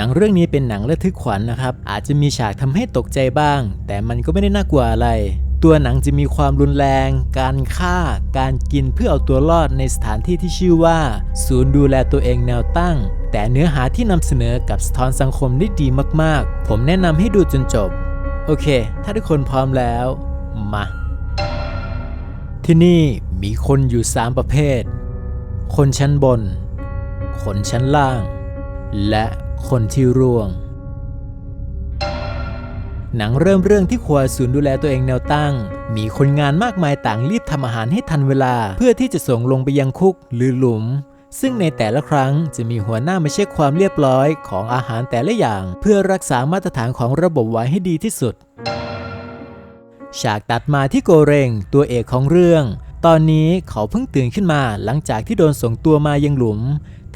หนังเรื่องนี้เป็นหนังระทึกขวัญนะครับ อาจจะมีฉากทำให้ตกใจบ้าง แต่มันก็ไม่ได้น่ากลัวอะไร ตัวหนังจะมีความรุนแรง การฆ่า การกินเพื่อเอาตัวรอดในสถานที่ที่ชื่อว่า ศูนย์ดูแลตัวเองแนวตั้ง แต่เนื้อหาที่นำเสนอกับสะท้อนสังคมได้ดีมากๆ ผมแนะนำให้ดูจนจบ โอเค ถ้าทุกคนพร้อมแล้ว มา ที่นี่มีคนอยู่ 3 ประเภท คนชั้นบน คนชั้นล่าง และ คนที่ร่วง หนังเริ่มเรื่องที่ครัวศูนย์ดูแลตัวเองแนวตั้ง มีคนงานมากมายต่างรีบทำอาหารให้ทันเวลา เพื่อที่จะส่งลงไปยังคุกหรือหลุม ซึ่งในแต่ละครั้งจะมีหัวหน้ามาเช็คความเรียบร้อยของอาหารแต่ละอย่าง เพื่อรักษามาตรฐานของระบบไว้ให้ดีที่สุด ฉากตัดมาที่โกเรง ตัวเอกของเรื่องตอนนี้เขาเพิ่งตื่นขึ้นมาหลังจากที่โดนส่งตัวมายังหลุม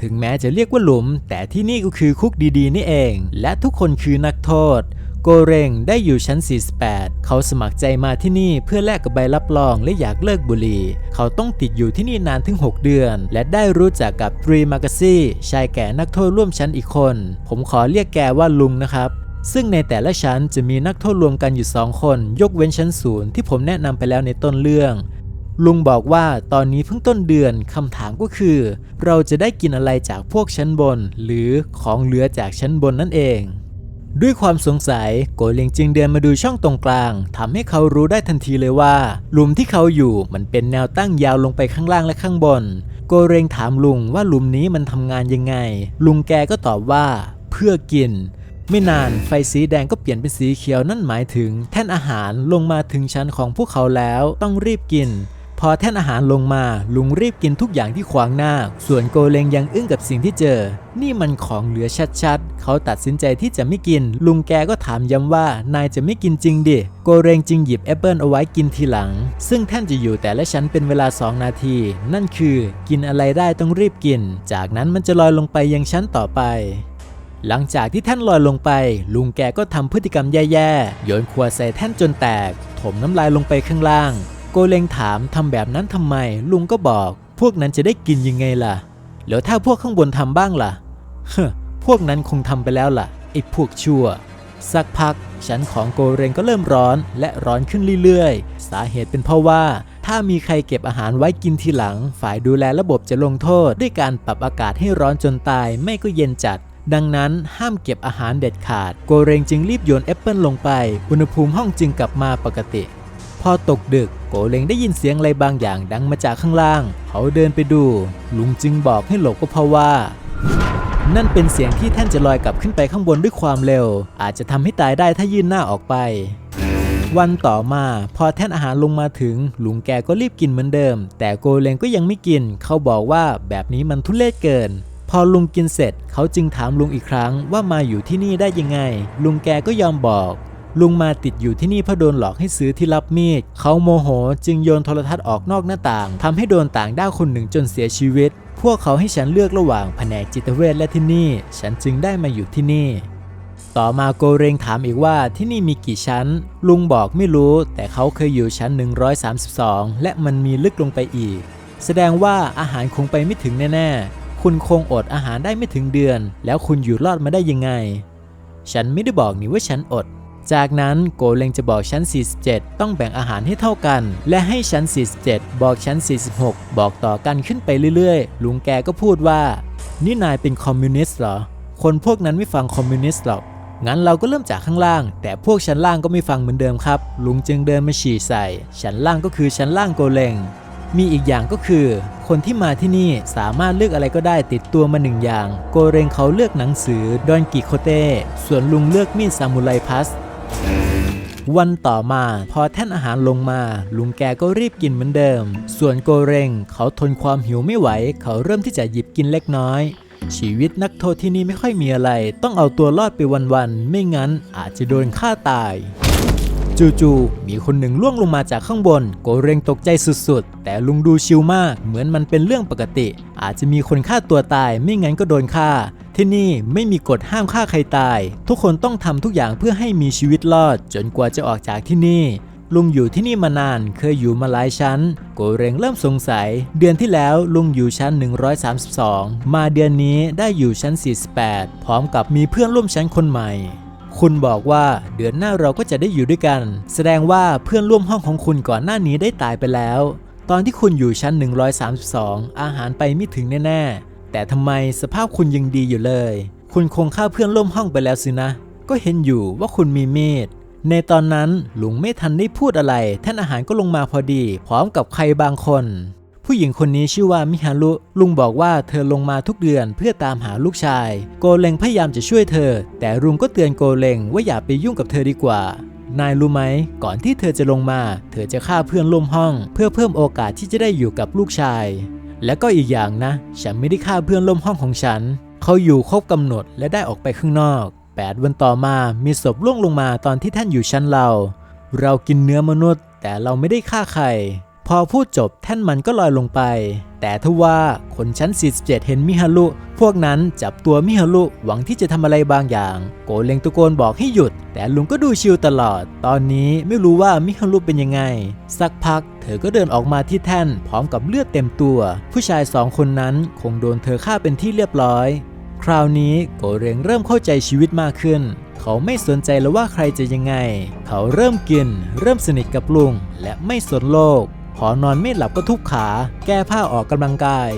ถึงแม้จะเรียกว่าหลุม แต่ที่นี่ก็คือคุกดีๆ นี่เอง และทุกคนคือนักโทษ โกเรงได้อยู่ชั้น 48 เขาสมัครใจมาที่นี่เพื่อแลกกับใบรับรองและอยากเลิกบุหรี่ เขาต้องติดอยู่ที่นี่นานถึง 6 เดือน และได้รู้จักกับตรีมากาซี่ชายแก่นักโทษร่วมชั้นอีกคน ผมขอเรียกแกว่าลุงนะครับซึ่งในแต่ละชั้นจะมีนักโทษรวมกันอยู่ 2 คน ยกเว้นชั้นศูนย์ที่ผมแนะนำไปแล้วในต้นเรื่อง ลุงบอกว่าตอนนี้เพิ่งต้นเดือนคำถามก็คือ เราจะได้กินอะไรจากพวกชั้นบน หรือของเหลือจากชั้นบนนั่นเอง ด้วยความสงสัยโกเลียงจึงเดินมาดูช่องตรงกลางทำให้เขารู้ได้ทันทีเลยว่าหลุมที่เขาอยู่มันเป็นแนวตั้งยาวลงไปข้างล่างและข้างบน โกเรงถามลุงว่าหลุมนี้มันทำงานยังไง ลุงแกก็ตอบว่า เพื่อกินไม่นานไฟสีแดงก็เปลี่ยนเป็นสีเขียวนั่นหมายถึง แท่นอาหารลงมาถึงชั้นของพวกเขาแล้วต้องรีบกิน พอแท่นอาหารลงมาลุงรีบกินทุกอย่างที่ขวางหน้า ส่วนโกเลงยังอึ้งกับสิ่งที่เจอ นี่มันของเหลือชัดๆ เขาตัดสินใจที่จะไม่กิน ลุงแกก็ถามย้ำว่านายจะไม่กินจริงดิ โกเรงจึงหยิบแอปเปิลเอาไว้กินทีหลัง ซึ่งแท่นจะอยู่แต่ละชั้นเป็นเวลา 2 นาที นั่นคือกินอะไรได้ต้องรีบกิน จากนั้นมันจะลอยลงไปยังชั้นต่อไปหลังจากที่ท่านลอยลงไป ลุงแกก็ทำพฤติกรรมแย่ๆ โยนขวดใส่แท่นจนแตก ถมน้ำลายลงไปข้างล่าง โกเลงถามทำแบบนั้นทำไม ลุงก็บอก พวกนั้นจะได้กินยังไงล่ะแล้วถ้าพวกข้างบนทำบ้างล่ะเฮ้พวกนั้นคงทำไปแล้วล่ะไอ้พวกชั่ว สักพัก ชั้นของโกเรงก็เริ่มร้อนและร้อนขึ้นเรื่อยๆ สาเหตุเป็นเพราะว่า ถ้ามีใครเก็บอาหารไว้กินทีหลัง ฝ่ายดูแลระบบจะลงโทษ ด้วยการปรับอากาศให้ร้อนจนตายไม่ก็เย็นจัดดังนั้นห้ามเก็บอาหารเด็ดขาด โกเรงจึงรีบโยนแอปเปิลลงไป อุณหภูมิห้องจึงกลับมาปกติ พอตกดึกโกเลงได้ยินเสียงอะไรบางอย่างดังมาจากข้างล่าง เขาเดินไปดู ลุงจึงบอกให้หลบก็เพราะว่า นั่นเป็นเสียงที่แท่านจะลอยกลับขึ้นไปข้างบนด้วยความเร็ว อาจจะทำให้ตายได้ถ้ายื่นหน้าออกไป วันต่อมาพอแท่นอาหารลงมาถึง ลุงแกก็รีบกินเหมือนเดิม แต่โกเลงก็ยังไม่กิน เขาบอกว่าแบบนี้มันทุเรศเกินพอลุงกินเสร็จเขาจึงถามลุงอีกครั้งว่ามาอยู่ที่นี่ได้ยังไง ลุงแกก็ยอมบอก ลุงมาติดอยู่ที่นี่เพราะโดนหลอกให้ซื้อที่รับมีด เขาโมโหจึงโยนโทรทัศน์ออกนอกหน้าต่างทำให้โดนต่างด้าวคนหนึ่งจนเสียชีวิต พวกเขาให้ฉันเลือกระหว่างแผนกจิตเวชและที่นี่ ฉันจึงได้มาอยู่ที่นี่ ต่อมาโกเรงถามอีกว่าที่นี่มีกี่ชั้น ลุงบอกไม่รู้ แต่เขาเคยอยู่ชั้น 132 และมันมีลึกลงไปอีก แสดงว่าอาหารคงไปไม่ถึงแน่ๆ คุณคงอดอาหารได้ไม่ถึงเดือน แล้วคุณอยู่รอดมาได้ยังไง ฉันไม่ได้บอกนี่ว่าฉันอด จากนั้นโกเลงจะบอกชั้น 47 ต้องแบ่งอาหารให้เท่ากัน และให้ชั้น 47 บอกชั้น 46 บอกต่อกันขึ้นไปเรื่อยๆ ลุงแกก็พูดว่า นี่นายเป็นคอมมิวนิสต์เหรอ คนพวกนั้นไม่ฟังคอมมิวนิสต์หรอกงั้นเราก็เริ่มจากข้างล่าง แต่พวกชั้นล่างก็ไม่ฟังเหมือนเดิมครับ ลุงจึงเดินมาฉี่ใส่ ชั้นล่างก็คือชั้นล่างโกเลงมีอีกอย่างก็คือ คนที่มาที่นี่สามารถเลือกอะไรก็ได้ติดตัวมาหนึ่งอย่าง โกเรงเขาเลือกหนังสือดอนกิโคเต้ส่วนลุงเลือกมีดซามูไรพัส วันต่อมาพอแท่นอาหารลงมา ลุงแกก็รีบกินเหมือนเดิม ส่วนโกเรงเขาทนความหิวไม่ไหว เขาเริ่มที่จะหยิบกินเล็กน้อย ชีวิตนักโทษที่นี่ไม่ค่อยมีอะไร ต้องเอาตัวรอดไปวันๆไม่งั้นอาจจะโดนฆ่าตาย จู่ๆมีคนหนึ่งล่วงลงมาจากข้างบน โกเรงตกใจสุดๆ แต่ลุงดูชิลมาก เหมือนมันเป็นเรื่องปกติ อาจจะมีคนฆ่าตัวตายไม่งั้นก็โดนฆ่า ที่นี่ไม่มีกฎห้ามฆ่าใครตาย ทุกคนต้องทำทุกอย่างเพื่อให้มีชีวิตรอด จนกว่าจะออกจากที่นี่ลุงอยู่ที่นี่มานานเคยอยู่มาหลายชั้น โกเรงเริ่มสงสัย เดือนที่แล้วลุงอยู่ชั้น 132 มาเดือนนี้ได้อยู่ชั้น 48 พร้อมกับมีเพื่อนร่วมชั้นคนใหม่ คุณบอกว่าเดือนหน้าเราก็จะได้อยู่ด้วยกัน แสดงว่าเพื่อนร่วมห้องของคุณก่อนหน้านี้ได้ตายไปแล้ว ตอนที่คุณอยู่ชั้น 132 อาหารไปไม่ถึงแน่ๆ แต่ทำไมสภาพคุณยังดีอยู่เลย คุณคงฆ่าเพื่อนร่วมห้องไปแล้วสินะ ก็เห็นอยู่ว่าคุณมีมีดในตอนนั้นลุงไม่ทันได้พูดอะไร ท่านอาหารก็ลงมาพอดี พร้อมกับใครบางคน ผู้หญิงคนนี้ชื่อว่ามิฮารุลุงบอกว่าเธอลงมาทุกเดือนเพื่อตามหาลูกชาย โกเลงพยายามจะช่วยเธอ แต่ลุงก็เตือนโกเลงว่าอย่าไปยุ่งกับเธอดีกว่านายรู้ไหม ก่อนที่เธอจะลงมา เธอจะฆ่าเพื่อนร่วมห้อง เพื่อเพิ่มโอกาสที่จะได้อยู่กับลูกชาย และก็อีกอย่างนะ ฉันไม่ได้ฆ่าเพื่อนร่วมห้องของฉัน เขาอยู่ครบกำหนดและได้ออกไปข้างนอก 8 วันต่อมามีศพล่วงลงมาตอนที่ท่านอยู่ชั้นเรา เรากินเนื้อมนุษย์ แต่เราไม่ได้ฆ่าใคร พอพูดจบแท่นมันก็ลอยลงไป แต่ทว่าคนชั้น 47 เห็นมิฮารุ พวกนั้นจับตัวมิฮารุหวังที่จะทำอะไรบางอย่าง โกเลงตะโกนบอกให้หยุด แต่ลุงก็ดูชิลตลอด ตอนนี้ไม่รู้ว่ามิฮารุเป็นยังไง สักพัก เธอก็เดินออกมาที่แท่นพร้อมกับเลือดเต็มตัว ผู้ชายสองคนนั้นคงโดนเธอฆ่าเป็นที่เรียบร้อย คราวนี้โกเรงเริ่มเข้าใจชีวิตมากขึ้นเขาไม่สนใจแล้วว่าใครจะยังไง เขาเริ่มกิน เริ่มสนิทกับลุง และไม่สนโลก อนอนไม่หลับก็ทุบขา แก้ผ้าออกกำลังกาย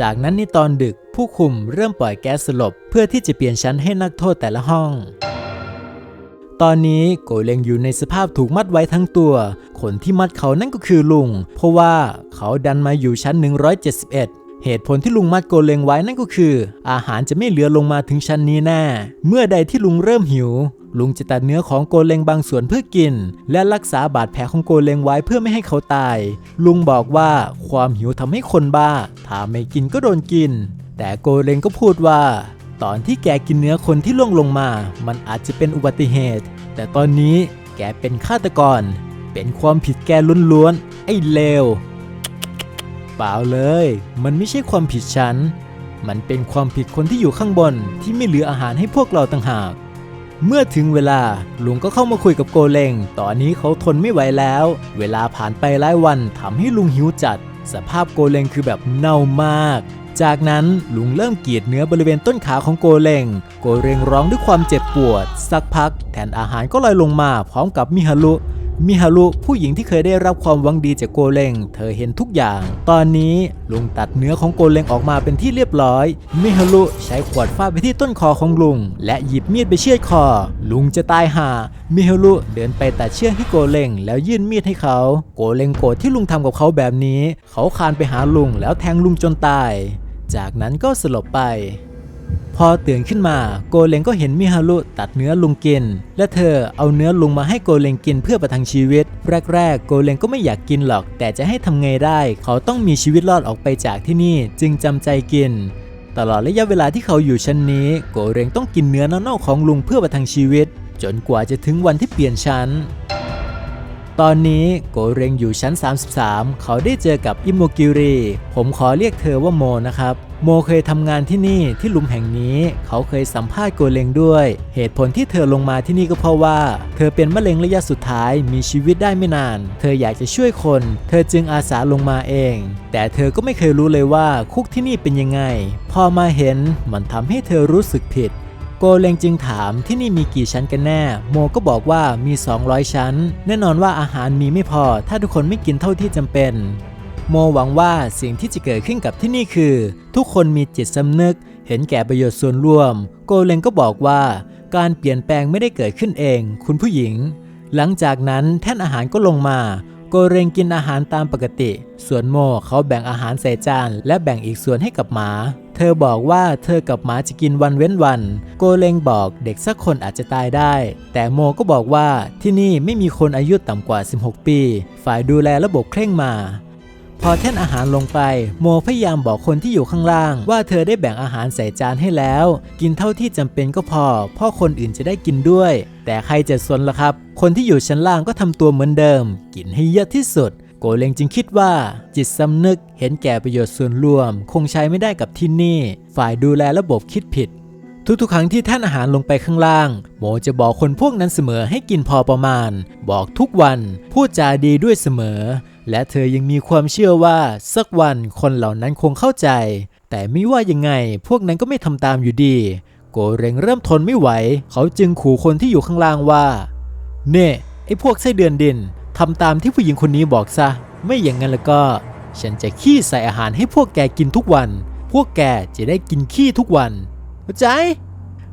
จากนั้นในตอนดึกผู้คุมเริ่มปล่อยแก๊สสลบ เพื่อที่จะเปลี่ยนชั้นให้นักโทษแต่ละห้อง ตอนนี้โกเลงอยู่ในสภาพถูกมัดไว้ทั้งตัว คนที่มัดเขานั่นก็คือลุง เพราะว่าเขาดันมาอยู่ชั้น 171เหตุผลที่ลุงมัดโกเลงไว้นั่นก็คือ อาหารจะไม่เหลือลงมาถึงชั้นนี้แน่ เมื่อใดที่ลุงเริ่มหิว ลุงจะตัดเนื้อของโกเลงบางส่วนเพื่อกิน และรักษาบาดแผลของโกเลงไว้เพื่อไม่ให้เขาตาย ลุงบอกว่าความหิวทำให้คนบ้า ถ้าไม่กินก็โดนกิน แต่โกเลงก็พูดว่า ตอนที่แกกินเนื้อคนที่ล่วงลงมา มันอาจจะเป็นอุบัติเหตุ แต่ตอนนี้แกเป็นฆาตกร เป็นความผิดแกล้วนๆ ไอ้เลว เปล่าเลย มันไม่ใช่ความผิดฉัน มันเป็นความผิดคนที่อยู่ข้างบนที่ไม่เหลืออาหารให้พวกเราต่างหาก เมื่อถึงเวลาลุงก็เข้ามาคุยกับโกเลง ตอนนี้เขาทนไม่ไหวแล้ว เวลาผ่านไปหลายวันทำให้ลุงหิวจัด สภาพโกเลงคือแบบเน่ามาก จากนั้นลุงเริ่มกรีดเนื้อบริเวณต้นขาของโกเลง โกเลงร้องด้วยความเจ็บปวด สักพัก แทนอาหารก็ลอยลงมาพร้อมกับมิฮารุ มิฮารุผู้หญิงที่เคยได้รับความหวังดีจากโกเลง เธอเห็นทุกอย่าง ตอนนี้ลุงตัดเนื้อของโกเลงออกมาเป็นที่เรียบร้อย มิฮารุใช้ขวดฟาดไปที่ต้นคอของลุง และหยิบมีดไปเชือดคอ ลุงจะตายห่า มิฮารุเดินไปตัดเชือกให้โกเลง แล้วยื่นมีดให้เขา โกเลงโกรธที่ลุงทำกับเขาแบบนี้ เขาคานไปหาลุงแล้วแทงลุงจนตาย จากนั้นก็สลบไป พอตื่นขึ้นมาโกเลงก็เห็นมิฮารุตัดเนื้อลุงกิน และเธอเอาเนื้อลุงมาให้โกเลงกินเพื่อประทังชีวิต แรกๆ โกเลงก็ไม่อยากกินหรอก แต่จะให้ทำไงได้ เขาต้องมีชีวิตรอดออกไปจากที่นี่ จึงจำใจกิน ตลอดระยะเวลาที่เขาอยู่ชั้นนี้ โกเรงต้องกินเนื้อเน่าๆของลุงเพื่อประทังชีวิต จนกว่าจะถึงวันที่เปลี่ยนชั้นตอนนี้โกเรงอยู่ชั้น 33 เขาได้เจอกับอิโมกิริผมขอเรียกเธอว่าโมนะครับ โมเคยทำงานที่นี่ที่หลุมแห่งนี้ เขาเคยสัมภาษณ์โกเรงด้วย เหตุผลที่เธอลงมาที่นี่ก็เพราะว่า เธอเป็นมะเร็งระยะสุดท้ายมีชีวิตได้ไม่นาน เธออยากจะช่วยคน เธอจึงอาสาลงมาเอง แต่เธอก็ไม่เคยรู้เลยว่าคุกที่นี่เป็นยังไง พอมาเห็นมันทำให้เธอรู้สึกผิดโกเลงจึงถามที่นี่มีกี่ชั้นกันแน่ โมก็บอกว่ามี 200 ชั้น แน่นอนว่าอาหารมีไม่พอ ถ้าทุกคนไม่กินเท่าที่จำเป็น โมหวังว่าสิ่งที่จะเกิดขึ้นกับที่นี่คือ ทุกคนมีจิตสำนึก เห็นแก่ประโยชน์ส่วนรวม โกเลงก็บอกว่า การเปลี่ยนแปลงไม่ได้เกิดขึ้นเอง คุณผู้หญิง หลังจากนั้นแท่นอาหารก็ลงมา โกเรงกินอาหารตามปกติ ส่วนโมเขาแบ่งอาหารใส่จาน และแบ่งอีกส่วนให้กับหมา เธอบอกว่าเธอกับหมาจะกินวันเว้นวัน โกเลงบอกเด็กสักคนอาจจะตายได้ แต่โมก็บอกว่าที่นี่ไม่มีคนอายุต่ำกว่า 16 ปี ฝ่ายดูแลระบบเคร่งมา พอแท่นอาหารลงไป โมพยายามบอกคนที่อยู่ข้างล่าง ว่าเธอได้แบ่งอาหารใส่จานให้แล้ว กินเท่าที่จำเป็นก็พอพ่อคนอื่นจะได้กินด้วย แต่ใครจะสนล่ะครับ คนที่อยู่ชั้นล่างก็ทำตัวเหมือนเดิม กินให้เยอะที่สุด โกเลงจึงคิดว่า จิตสำนึกเห็นแก่ประโยชน์ส่วนรวม คงใช้ไม่ได้กับที่นี่ ฝ่ายดูแลระบบคิดผิดทุกๆ ครั้งที่ท่านอาหารลงไปข้างล่าง โมจะบอกคนพวกนั้นเสมอให้กินพอประมาณ บอกทุกวัน พูดจาดีด้วยเสมอ และเธอยังมีความเชื่อว่าสักวันคนเหล่านั้นคงเข้าใจ แต่ไม่ว่ายังไงพวกนั้นก็ไม่ทำตามอยู่ดี โกเรงเริ่มทนไม่ไหว เขาจึงขู่คนที่อยู่ข้างล่างว่า เน่ไอ้พวกไส้เดือนดินทำตามที่ผู้หญิงคนนี้บอกซะ ไม่อย่างนั้นแล้วก็ ฉันจะขี้ใส่อาหารให้พวกแกกินทุกวัน พวกแกจะได้กินขี้ทุกวันเข้าใจ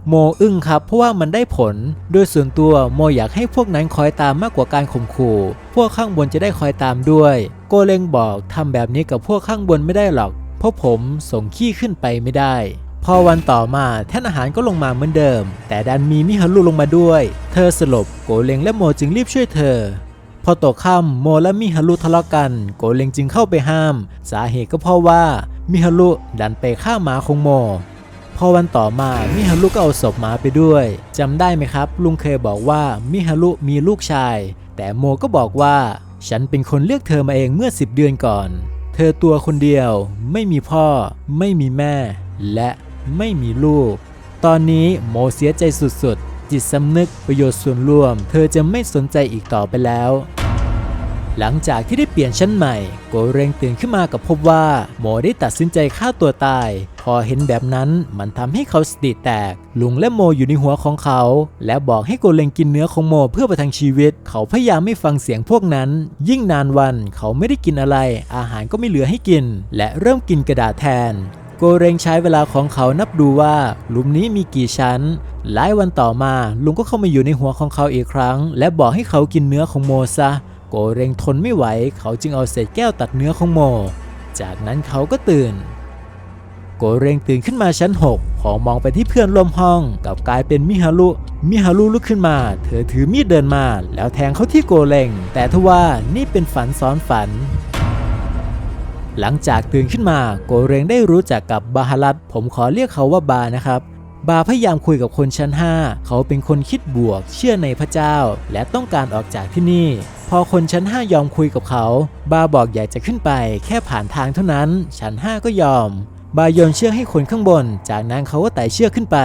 โมอึ้งครับเพราะว่ามันได้ผล โดยส่วนตัวโมอยากให้พวกนั้นคอยตามมากกว่าการข่มขู่ พวกข้างบนจะได้คอยตามด้วย โกเลงบอกทำแบบนี้กับพวกข้างบนไม่ได้หรอก เพราะผมส่งขี้ขึ้นไปไม่ได้ พอวันต่อมาแท่นอาหารก็ลงมาเหมือนเดิม แต่ดันมีมิฮารุลงมาด้วย เธอสลบโกเลงและโมจึงรีบช่วยเธอพอตกค่ำโมและมิฮารุทะเลาะกัน โกเลงจึงเข้าไปห้าม สาเหตุก็เพราะว่ามิฮารุดันไปฆ่าหมาของโม พอวันต่อมามิฮารุก็เอาศพหมาไปด้วยจำได้ไหมครับ ลุงเคยบอกว่ามิฮารุมีลูกชาย แต่โมก็บอกว่า ฉันเป็นคนเลือกเธอมาเองเมื่อ 10 เดือนก่อน เธอตัวคนเดียว ไม่มีพ่อ ไม่มีแม่ และไม่มีลูก ตอนนี้โมเสียใจสุดๆ จิตสำนึกประโยชน์ส่วนรวม เธอจะไม่สนใจอีกต่อไปแล้วหลังจากที่ได้เปลี่ยนชั้นใหม่ โกเรงตื่นขึ้นมากับพบว่าโมได้ตัดสินใจฆ่าตัวตาย พอเห็นแบบนั้นมันทำให้เขาสติแตก ลุงและโมอยู่ในหัวของเขา และบอกให้โกเรงกินเนื้อของโมเพื่อประทังชีวิต เขาพยายามไม่ฟังเสียงพวกนั้น ยิ่งนานวันเขาไม่ได้กินอะไร อาหารก็ไม่เหลือให้กิน และเริ่มกินกระดาษแทน โกเรงใช้เวลาของเขานับดูว่าหลุมนี้มีกี่ชั้นหลายวันต่อมาลุงก็เข้ามาอยู่ในหัวของเขาอีกครั้ง และบอกให้เขากินเนื้อของโมซะโกเรงทนไม่ไหว เขาจึงเอาเศษแก้วตัดเนื้อของโม จากนั้นเขาก็ตื่น โกเรงตื่นขึ้นมาชั้น6พอมองไปที่เพื่อนร่วมห้องกับกลายเป็นมิฮารุ มิฮารุลุกขึ้นมา เธอถือมีดเดินมา แล้วแทงเขาที่โกเรงแต่ทว่านี่เป็นฝันซ้อนฝันหลังจากตื่นขึ้นมาโกเรงได้รู้จักกับบาฮารัตผมขอเรียกเขาว่าบานะครับ บาพยายามคุยกับคนชั้น 5 เขาเป็นคนคิดบวก เชื่อในพระเจ้า และต้องการออกจากที่นี่ พอคนชั้น 5 ยอมคุยกับเขา บาบอกอยากจะขึ้นไป แค่ผ่านทางเท่านั้น ชั้น 5 ก็ยอม บาโยนเชือกให้คนข้างบน จากนั้นเขาก็ไต่เชือกขึ้นไป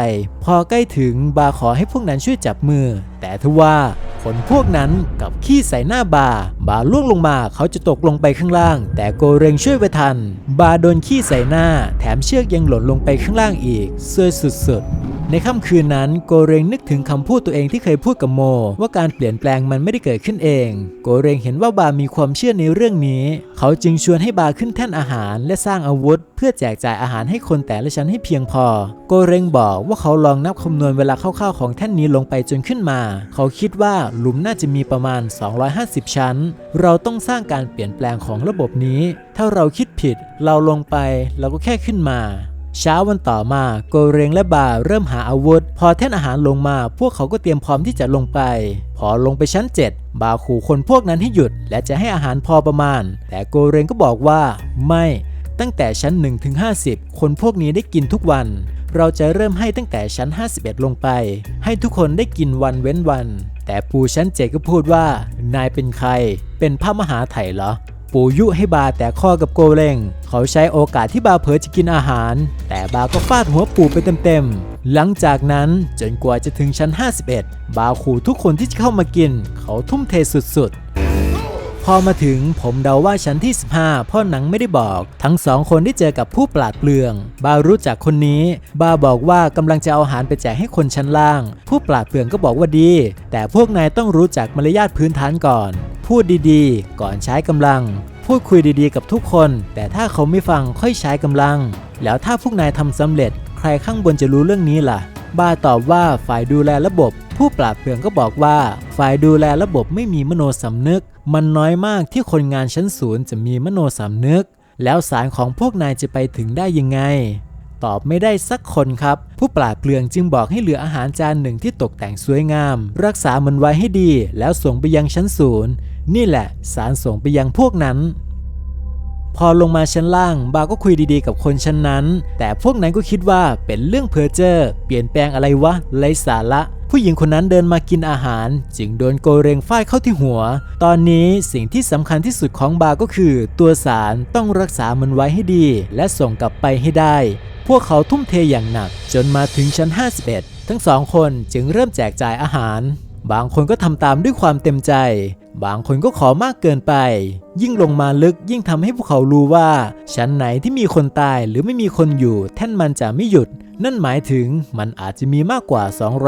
พอใกล้ถึงบาขอให้พวกนั้นช่วยจับมือ แต่ทว่าคนพวกนั้นกับขี้ใส่หน้าบา บาล่วงลงมาเขาจะตกลงไปข้างล่าง แต่โกเรงช่วยไว้ทัน บาโดนขี้ใส่หน้า แถมเชือกยังหล่นลงไปข้างล่างอีกเสื้อสุดๆในค่ำคืนนั้นโกเรงนึกถึงคำพูดตัวเองที่เคยพูดกับโม ว่าการเปลี่ยนแปลงมันไม่ได้เกิดขึ้นเอง โกเรงเห็นว่าบามีความเชื่อในเรื่องนี้ เขาจึงชวนให้บาขึ้นแท่นอาหาร และสร้างอาวุธ เพื่อแจกจ่ายอาหารให้คนแต่ละชั้นให้เพียงพอ โกเรงบอกว่าเขาลองนับคำนวณเวลาคร่าวๆของแท่นนี้ลงไปจนขึ้นมาเขาคิดว่าหลุมน่าจะมีประมาณ 250 ชั้น เราต้องสร้างการเปลี่ยนแปลงของระบบนี้ ถ้าเราคิดผิด เราลงไปเราก็แค่ขึ้นมา เช้าวันต่อมาโกเรงและบาเริ่มหาอาวุธ พอแท่นอาหารลงมา พวกเขาก็เตรียมพร้อมที่จะลงไป พอลงไปชั้น 7 บาขู่คนพวกนั้นให้หยุด และจะให้อาหารพอประมาณ แต่โกเรงก็บอกว่า ไม่ ตั้งแต่ชั้น1ถึง50 คนพวกนี้ได้กินทุกวัน เราจะเริ่มให้ตั้งแต่ชั้น 51 ลงไป ให้ทุกคนได้กินวันเว้นวัน แต่ปู่ชั้นเจก็พูดว่า นายเป็นใคร เป็นพระมหาไถ่เหรอ ปู่ยุให้บาแต่ข้อกับโกเรงเขาใช้โอกาสที่บาเผลอจะกินอาหาร แต่บาก็ฟาดหัวปู่ไปเต็มๆ หลังจากนั้นจนกว่าจะถึงชั้น 51 บาขู่ทุกคนที่จะเข้ามากิน เขาทุ่มเทสุดๆ พอมาถึงผมเดาว่าชั้นที่ 15 พ่อหนังไม่ได้บอก ทั้งสองคนได้เจอกับผู้ปราดเปลือง บารู้จักคนนี้ บาบอกว่ากำลังจะเอาอาหารไปแจกให้คนชั้นล่าง ผู้ปราดเปลืองก็บอกว่าดี แต่พวกนายต้องรู้จักมารยาทพื้นฐานก่อน พูดดีๆ ก่อนใช้กำลัง พูดคุยดีๆ กับทุกคน แต่ถ้าเขาไม่ฟังค่อยใช้กำลัง แล้วถ้าพวกนายทำสำเร็จ ใครข้างบนจะรู้เรื่องนี้ล่ะ บาตอบว่าฝ่ายดูแลระบบ ผู้ปราดเปรื่องก็บอกว่า ฝ่ายดูแลระบบไม่มีมโนสำนึก มันน้อยมากที่คนงานชั้นศูนย์จะมีมโนสำนึก แล้วสารของพวกนายจะไปถึงได้ยังไง ตอบไม่ได้สักคนครับ ผู้ปราดเปรื่องจึงบอกให้เหลืออาหารจานหนึ่งที่ตกแต่งสวยงาม รักษามันไว้ให้ดี แล้วส่งไปยังชั้นศูนย์นี่แหละ สารส่งไปยังพวกนั้นพอลงมาชั้นล่าง บาก็คุยดีๆกับคนชั้นนั้น แต่พวกนั้นก็คิดว่าเป็นเรื่องเพอเจอร์เปลี่ยนแปลงอะไรวะไร้สาระ ผู้หญิงคนนั้นเดินมากินอาหาร จึงโดนโกเรงฝ้ายเข้าที่หัว ตอนนี้สิ่งที่สำคัญที่สุดของบาก็คือ ตัวสารต้องรักษามันไว้ให้ดี และส่งกลับไปให้ได้ พวกเขาทุ่มเทอย่างหนัก จนมาถึงชั้น 51 ทั้งสองคนจึงเริ่มแจกจ่ายอาหาร บางคนก็ทำตามด้วยความเต็มใจ บางคนก็ขอมากเกินไป ยิ่งลงมาลึกยิ่งทำให้พวกเขารู้ว่า ชั้นไหนที่มีคนตายหรือไม่มีคนอยู่ แท่นมันจะไม่หยุด นั่นหมายถึงมันอาจจะมีมากกว่า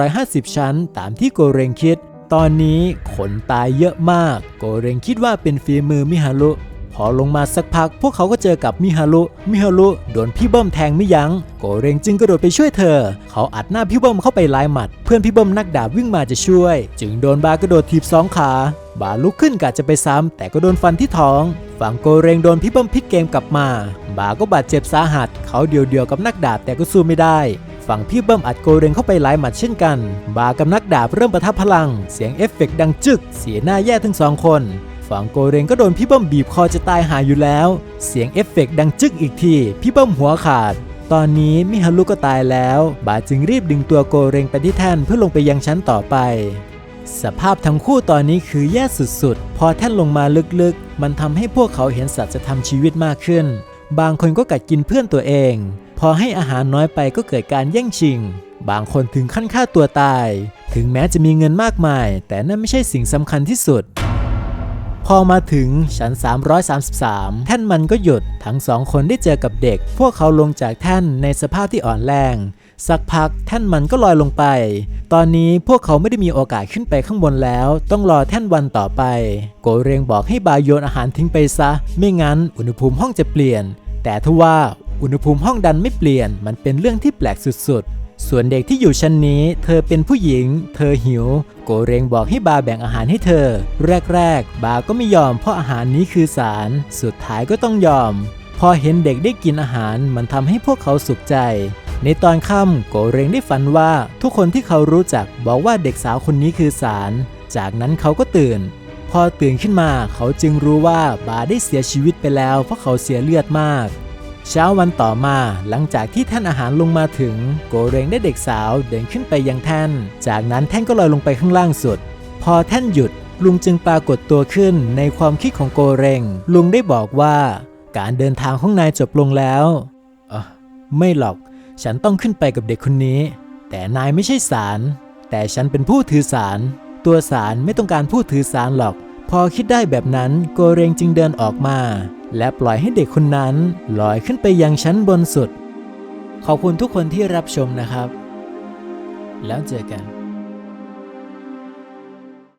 250 ชั้น ตามที่โกเรงคิด ตอนนี้คนตายเยอะมาก โกเรงคิดว่าเป็นฝีมือมิฮารุ พอลงมาสักพัก พวกเขาก็เจอกับมิฮารุ มิฮารุโดนพี่เบิ้มแทงไม่ยัง้ง โกเรงจึงกระโดดไปช่วยเธอ เขาอัดหน้าพี่เบิ้มเข้าไปลายหมัด เพื่อนพี่เบิ้มนักดาบวิ่งมาจะช่วย จึงโดนบากระโดดถีบสองขา บาลุกขึ้นกะจะไปซ้ำ แต่ก็โดนฟันที่ท้อง ฝั่งโกเรงโดนพี่เบิ้มพิกเกมกลับมา บาก็บาดเจ็บสาหัส เขาเดียวๆกับนักดาบแต่ก็สู้ไม่ได้ฝั่งพี่เบิ้มอัดโกเรงเข้าไปหลายหมัดเช่นกัน บากับนักดาบเริ่มประทับพลัง เสียงเอฟเฟกต์ดังจึก เสียหน้าแย่ทั้งสองคน ฝั่งโกเรงก็โดนพี่เบิ้มบีบคอจะตายหายอยู่แล้ว เสียงเอฟเฟกต์ดังจึกอีกที พี่เบิ้มหัวขาด ตอนนี้มิฮารุก็ตายแล้ว บาจึงรีบดึงตัวโกเรงไปที่แท่นเพื่อลงไปยังชั้นต่อไป สภาพทั้งคู่ตอนนี้คือแย่สุดๆ พอแท่นลงมาลึกๆ มันทำให้พวกเขาเห็นสัตว์จธรรมชีวิตมากขึ้น บางคนก็กัดกินเพื่อนตัวเอง พอให้อาหารน้อยไปก็เกิดการแย่งชิงบางคนถึงขั้นฆ่าตัวตาย ถึงแม้จะมีเงินมากมาย แต่นั่นไม่ใช่สิ่งสำคัญที่สุด พอมาถึงชั้น 333 แท่นมันก็หยุด ทั้งสองคนได้เจอกับเด็ก พวกเขาลงจากแท่นในสภาพที่อ่อนแรง สักพักแท่นมันก็ลอยลงไป ตอนนี้พวกเขาไม่ได้มีโอกาสขึ้นไปข้างบนแล้ว ต้องรอแท่นวันต่อไป โกเรียงบอกให้บายโยนอาหารทิ้งไปซะ ไม่งั้นอุณหภูมิห้องจะเปลี่ยน แต่ทว่าอุณหภูมิห้องดันไม่เปลี่ยน มันเป็นเรื่องที่แปลกสุดๆ ส่วนเด็กที่อยู่ชั้นนี้ เธอเป็นผู้หญิง เธอหิว โกเรงบอกให้บาแบ่งอาหารให้เธอ แรกๆ บาก็ไม่ยอมเพราะอาหารนี้คือสาร สุดท้ายก็ต้องยอม พอเห็นเด็กได้กินอาหารมันทำให้พวกเขาสุขใจ ในตอนค่ำโกเรงได้ฝันว่าทุกคนที่เขารู้จักบอกว่าเด็กสาวคนนี้คือสาร จากนั้นเขาก็ตื่น พอตื่นขึ้นมาเขาจึงรู้ว่าบาได้เสียชีวิตไปแล้ว เพราะเขาเสียเลือดมาก เช้าวันต่อมาหลังจากที่แท่นอาหารลงมาถึง โกเรงได้เด็กสาวเดินขึ้นไปยังแท่น จากนั้นแท่นก็ลอยลงไปข้างล่างสุด พอแท่นหยุดลุงจึงปรากฏตัวขึ้นในความคิดของโกเรง ลุงได้บอกว่าการเดินทางของนายจบลงแล้วออไม่หรอก ฉันต้องขึ้นไปกับเด็กคนนี้ แต่นายไม่ใช่สาร แต่ฉันเป็นผู้ถือสาร ตัวสารไม่ต้องการผู้ถือสารหรอก พอคิดได้แบบนั้นโกเรงจึงเดินออกมา และปล่อยให้เด็กคนนั้นลอยขึ้นไปยังชั้นบนสุด ขอบคุณทุกคนที่รับชมนะครับ แล้วเจอกัน